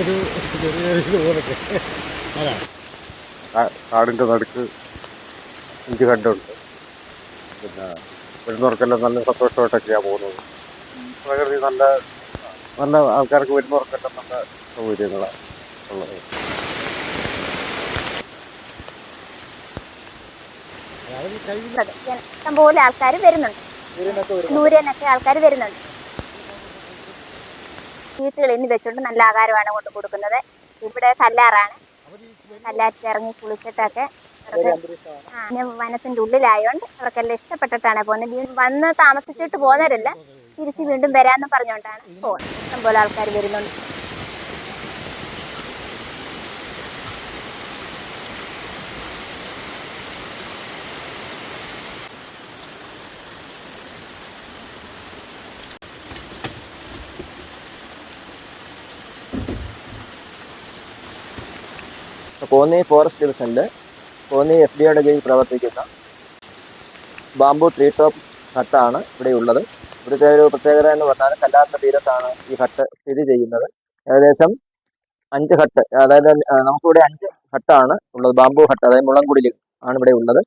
ഒരു ചെറിയ ഇതുപോലൊക്കെ കാടിന്റെ നടുക്ക് എനിക്ക് കണ്ടുണ്ട്. പിന്നെ വരുന്നവർക്കെല്ലാം നല്ല സന്തോഷമായിട്ടൊക്കെയാണ് പോകുന്നത്. പ്രകൃതി നല്ല നല്ല ആൾക്കാർക്ക് വരുന്നവർക്കെല്ലാം നല്ല സൗകര്യങ്ങളാണ് ഉള്ളത്. ജന- ഇഷ്ടംപോലെ ആൾക്കാർ വരുന്നുണ്ട്. ദൂരെ നിന്നൊക്കെ ആൾക്കാർ വരുന്നുണ്ട്. വീട്ടുകളിൽ എന്നി വെച്ചുകൊണ്ട് നല്ല ആഹാരമാണ് കൊണ്ട് കൊടുക്കുന്നത്. ഇവിടെ കല്ലാറാണ് കല്ലാറ്റിൽ ഇറങ്ങി കുളിച്ചിട്ടൊക്കെ പിന്നെ വനത്തിന്റെ ഉള്ളിലായോണ്ട് അവർക്കെല്ലാം ഇഷ്ടപ്പെട്ടിട്ടാണ് പോകുന്നത്. വന്ന് താമസിച്ചിട്ട് പോകുന്നവരല്ല. തിരിച്ച് വീണ്ടും വരാമെന്ന് പറഞ്ഞുകൊണ്ടാണ് പോകുന്നത് ഇഷ്ടംപോലെ ആൾക്കാർ വരുന്നുണ്ട്. കോന്നി ഫോറസ്റ്റ് ഡിവിഷനിൽ കോന്നി എഫ് ഡി ഒയുടെ കീഴിൽ പ്രവർത്തിക്കുന്ന ബാംബു ട്രീ ടോപ്പ് ഹട്ടാണ് ഇവിടെ ഉള്ളത്. ഇവിടുത്തെ ഒരു പ്രത്യേകത എന്ന് പറഞ്ഞാൽ കല്ലാത്ത തീരത്താണ് ഈ ഹട്ട് സ്ഥിതി ചെയ്യുന്നത്. ഏകദേശം അഞ്ച് ഹട്ട് അതായത് നമുക്കിവിടെ അഞ്ച് ഹട്ടാണ് ഉള്ളത്. ബാംബു ഹട്ട് അതായത് മുളങ്കുടിൽ ആണ് ഇവിടെ ഉള്ളത്.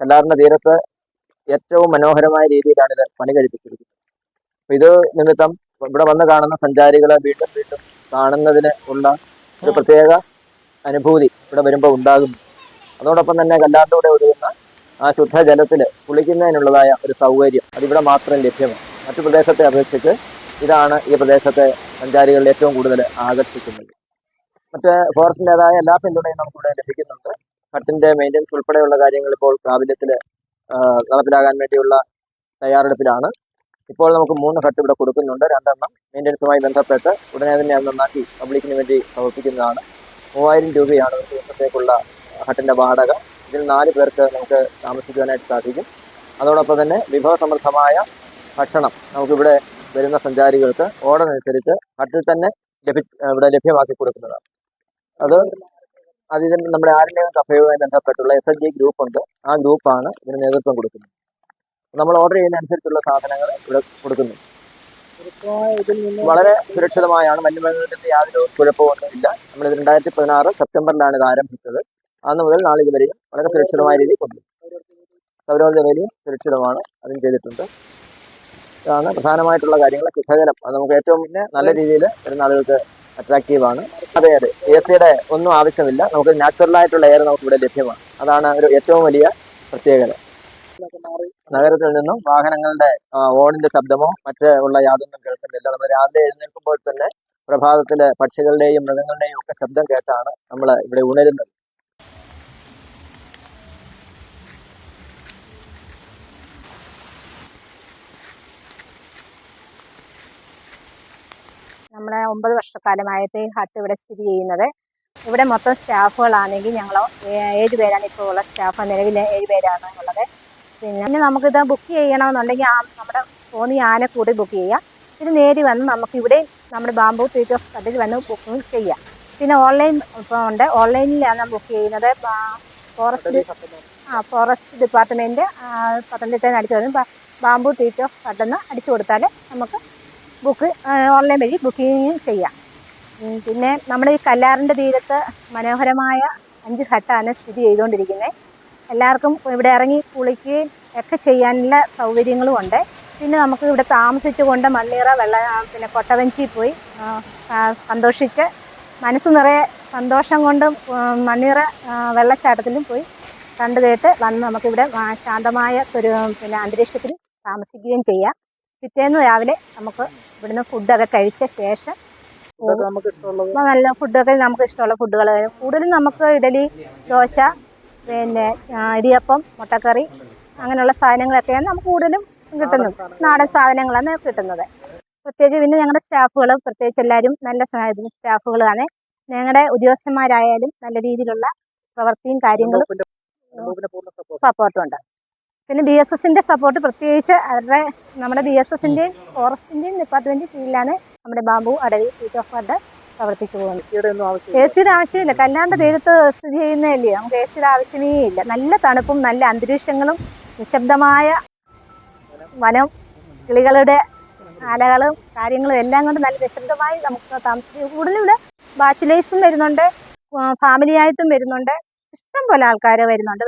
കല്ലാറിന്റെ തീരത്ത് ഏറ്റവും മനോഹരമായ രീതിയിലാണ് ഇത് പണി കഴിപ്പിച്ചിരിക്കുന്നത്. അപ്പോൾ ഇത് നിമിത്തം ഇവിടെ വന്ന് കാണുന്ന സഞ്ചാരികളെ വീണ്ടും വീണ്ടും കാണുന്നതിന് ഉള്ള ഒരു പ്രത്യേക അനുഭൂതി ഇവിടെ വരുമ്പോൾ ഉണ്ടാകുന്നു. അതോടൊപ്പം തന്നെ കല്ലാത്തോടെ ഒഴുകുന്ന ആ ശുദ്ധജലത്തിൽ കുളിക്കുന്നതിനുള്ളതായ ഒരു സൗകര്യം അതിവിടെ മാത്രം ലഭ്യമാണ്. മറ്റു പ്രദേശത്തെ അപേക്ഷിച്ച് ഇതാണ് ഈ പ്രദേശത്തെ സഞ്ചാരികളിൽ ഏറ്റവും കൂടുതൽ ആകർഷിക്കുന്നത്. മറ്റ് ഫോറസ്റ്റിന്റെതായ എല്ലാ പിന്തുണയും നമുക്കിവിടെ ലഭിക്കുന്നുണ്ട്. ഹട്ടിന്റെ മെയിന്റെനൻസ് ഉൾപ്പെടെയുള്ള കാര്യങ്ങൾ ഇപ്പോൾ പ്രാബല്യത്തിൽ നടപ്പിലാകാൻ വേണ്ടിയുള്ള തയ്യാറെടുപ്പിലാണ്. ഇപ്പോൾ നമുക്ക് മൂന്ന് ഹട്ട് ഇവിടെ കൊടുക്കുന്നുണ്ട്. രണ്ടെണ്ണം മെയിന്റെനൻസുമായി ബന്ധപ്പെട്ട് ഉടനെ തന്നെ അത് നന്നാക്കി പബ്ലിക്കിന് വേണ്ടി സമർപ്പിക്കുന്നതാണ് മൂവായിരം രൂപയാണ് ഒരു ദിവസത്തേക്കുള്ള ഹട്ടിന്റെ വാടക. ഇതിൽ നാല് പേർക്ക് നമുക്ക് താമസിക്കുവാനായിട്ട് സാധിക്കും. അതോടൊപ്പം തന്നെ വിഭവസമൃദ്ധമായ ഭക്ഷണം നമുക്കിവിടെ വരുന്ന സഞ്ചാരികൾക്ക് ഓർഡർ അനുസരിച്ച് ഹട്ടിൽ തന്നെ ലഭി ഇവിടെ ലഭ്യമാക്കി കൊടുക്കുന്നതാണ്. അത് അതിന് നമ്മുടെ ആരുടെയും കഫയുമായി ബന്ധപ്പെട്ടുള്ള എസ് എൽ ജി ഗ്രൂപ്പ് ഉണ്ട്. ആ ഗ്രൂപ്പാണ് ഇതിന് നേതൃത്വം കൊടുക്കുന്നത്. നമ്മൾ ഓർഡർ ചെയ്യുന്ന അനുസരിച്ചുള്ള സാധനങ്ങൾ ഇവിടെ കൊടുക്കുന്നു. വളരെ സുരക്ഷിതമായാണ്. വന്യമൃഗങ്ങളുടെ യാതൊരു കുഴപ്പമൊന്നും ഇല്ല നമ്മൾ രണ്ടായിരത്തി പതിനാറ് സെപ്റ്റംബറിലാണ് ഇത് ആരംഭിച്ചത്. അന്ന് മുതൽ നാളെ വരെയും വളരെ സുരക്ഷിതമായ രീതിയിൽ കൊണ്ടു സൗരോർജ വേലിയും സുരക്ഷിതമാണ്. അതും ചെയ്തിട്ടുണ്ട്. ഇതാണ് പ്രധാനമായിട്ടുള്ള കാര്യങ്ങൾ. ശുദ്ധജലം അത് നമുക്ക് ഏറ്റവും പിന്നെ നല്ല രീതിയിൽ വരുന്ന ആളുകൾക്ക് അട്രാക്റ്റീവ് ആണ്. അതെ അതെ. എ സിയുടെ ഒന്നും ആവശ്യമില്ല. നമുക്ക് നാച്ചുറൽ ആയിട്ടുള്ള എയർ നമുക്ക് ഇവിടെ ലഭ്യമാണ്. അതാണ് ഒരു ഏറ്റവും വലിയ പ്രത്യേകത. നഗരത്തിൽ നിന്നും വാഹനങ്ങളുടെ ഓണിന്റെ ശബ്ദമോ മറ്റ് ഉള്ള യാതൊന്നും കേൾക്കുന്നില്ല. നമ്മൾ രാവിലെ എഴുന്നേൽക്കുമ്പോൾ തന്നെ പ്രഭാതത്തിലെ പക്ഷികളുടെയും മൃഗങ്ങളുടെയും ഒക്കെ ശബ്ദം കേട്ടാണ് നമ്മൾ ഇവിടെ ഉണരുന്നത്. നമ്മുടെ ഒമ്പത് വർഷക്കാലമായിട്ട് ഈ ഹട്ട് ഇവിടെ സ്ഥിതി ചെയ്യുന്നത്. ഇവിടെ മൊത്തം സ്റ്റാഫുകളാണെങ്കിൽ ഞങ്ങൾ ഏഴ് പേരാണ് ഇപ്പോൾ ഉള്ള സ്റ്റാഫ് നിലവിൽ ഏഴ് പേരാണ് ഉള്ളത്. പിന്നെ നമുക്കിത് ബുക്ക് ചെയ്യണമെന്നുണ്ടെങ്കിൽ നമ്മുടെ നമ്മുടെ തോന്നി ആനക്കൂടി ബുക്ക് ചെയ്യാം. ഇത് നേരി വന്ന് നമുക്ക് ഇവിടെ നമ്മുടെ ബാംബു തീറ്റ കട്ടിൽ വന്ന് ബുക്കിംഗ് ചെയ്യാം. പിന്നെ ഓൺലൈൻ ഇപ്പോൾ ഉണ്ട്. ഓൺലൈനിലാണ് ബുക്ക് ചെയ്യുന്നത്. ഫോറസ്റ്റ് ആ ഫോറസ്റ്റ് ഡിപ്പാർട്ട്മെന്റ് പത്തനംതിട്ടയിൽ അടിച്ചു വരും ബാംബു തീറ്റ കട്ടെന്ന് അടിച്ചു കൊടുത്താൽ നമുക്ക് ബുക്ക് ഓൺലൈൻ വഴി ബുക്കിംഗ് ചെയ്യാം. പിന്നെ നമ്മുടെ ഈ കല്ലാറിന്റെ തീരത്ത് മനോഹരമായ അഞ്ച് ഘട്ടാണ് സ്ഥിതി ചെയ്തുകൊണ്ടിരിക്കുന്നത്. എല്ലാവർക്കും ഇവിടെ ഇറങ്ങി കുളിക്കുകയും ഒക്കെ ചെയ്യാനുള്ള സൗകര്യങ്ങളും ഉണ്ട്. പിന്നെ നമുക്ക് ഇവിടെ താമസിച്ചുകൊണ്ട് മണ്ണീറ വെള്ള പിന്നെ കൊട്ടവഞ്ചിയിൽ പോയി. സന്തോഷിച്ച് മനസ്സ് നിറയെ സന്തോഷം കൊണ്ടും മണ്ണീറ വെള്ളച്ചാട്ടത്തിലും പോയി കണ്ടു കേട്ട് വന്ന് നമുക്കിവിടെ ശാന്തമായ സ്വരൂ പിന്നെ അന്തരീക്ഷത്തിൽ താമസിക്കുകയും ചെയ്യാം. പിറ്റേന്ന് രാവിലെ നമുക്ക് ഇവിടുന്ന് ഫുഡൊക്കെ കഴിച്ച ശേഷം നമുക്ക് നല്ല ഫുഡൊക്കെ നമുക്ക് ഇഷ്ടമുള്ള ഫുഡുകൾ കൂടുതലും നമുക്ക് ഇഡലി ദോശ പിന്നെ ഇടിയപ്പം മുട്ടക്കറി അങ്ങനെയുള്ള സാധനങ്ങളൊക്കെയാണ് നമുക്ക് കൂടുതലും കിട്ടുന്നത് നാടൻ സാധനങ്ങളാണ് കിട്ടുന്നത്. പ്രത്യേകിച്ച് പിന്നെ ഞങ്ങളുടെ സ്റ്റാഫുകൾ പ്രത്യേകിച്ച് എല്ലാവരും നല്ല സ്റ്റാഫുകളാണ്. ഞങ്ങളുടെ ഉദ്യോഗസ്ഥന്മാരായാലും നല്ല രീതിയിലുള്ള പ്രവൃത്തിയും കാര്യങ്ങളും സപ്പോർട്ടുണ്ട്. പിന്നെ ബി എസ് എസിന്റെ സപ്പോർട്ട് പ്രത്യേകിച്ച് അവരുടെ നമ്മുടെ ബി എസ് എസിന്റെയും ഫോറസ്റ്റിന്റെയും ഡിപ്പാർട്ട്മെന്റ് കീഴിലാണ് നമ്മുടെ ബാബു അടവി സീറ്റ് ഓഫ് ഫണ്ട് പ്രവർത്തിച്ചു പോകുന്നത്. എ സിയുടെ ആവശ്യമില്ല. കല്ലാണ്ട് തീരത്ത് സ്ഥിതി ചെയ്യുന്നതല്ലേ? നമുക്ക് എ സിയുടെ ആവശ്യമേ ഇല്ല. നല്ല തണുപ്പും നല്ല അന്തരീക്ഷങ്ങളും നിശബ്ദമായ വനം കിളികളുടെ ആലകളും കാര്യങ്ങളും എല്ലാം കൊണ്ട് നല്ല വിശദമായി നമുക്ക് താമസിക്കും. കൂടുതലും ഇവിടെ ബാച്ചിലേഴ്സും വരുന്നുണ്ട് ഫാമിലിയായിട്ടും വരുന്നുണ്ട്. ഇഷ്ടം പോലെ ആൾക്കാർ വരുന്നുണ്ട്.